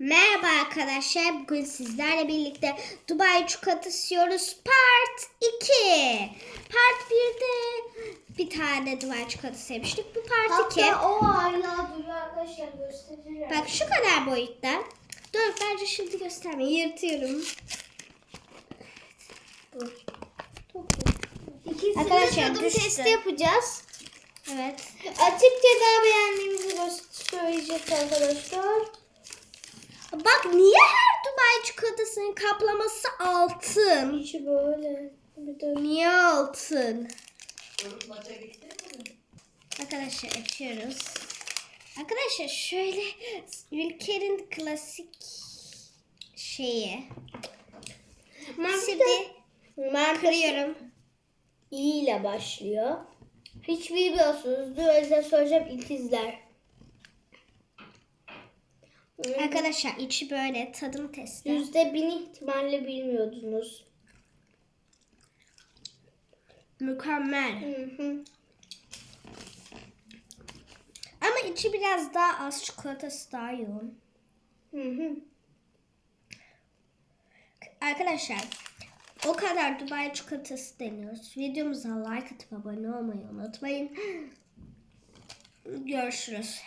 Merhaba arkadaşlar. Bugün sizlerle birlikte Dubai çikolatası yiyoruz. Part 2. Part 1'de bir tane Dubai çikolatası yemiştik. Bu part 2. Hatta o hala duruyor arkadaşlar gösteririm. Bak şu kadar boyutta. Dur bence şimdi gösterme. Yırtıyorum. Dur. İkisini Arkadaşlar, tadım düştü. testi yapacağız. Evet. Açıkça daha beğendiğimizi söyleyeceğiz arkadaşlar. Bak niye her Dubai çikolatasının kaplaması altın? İçi böyle. Bir de Niye altın? Arkadaşlar açıyoruz. Arkadaşlar şöyle Ülker'in klasik şeyi. Şimdi markası kırıyorum. İ ile başlıyor. Hiç bilmiyorsunuz. Dur yüzden söyleyeceğim ikizler. Arkadaşlar içi böyle tadım testi. Yüzde bin ihtimalle bilmiyordunuz. Mükemmel. Hı hı. Ama içi biraz daha az çikolatası daha yoğun. Hı hı. Arkadaşlar o kadar Dubai çikolatası deniyoruz. Videomuza like atıp abone olmayı unutmayın. Görüşürüz.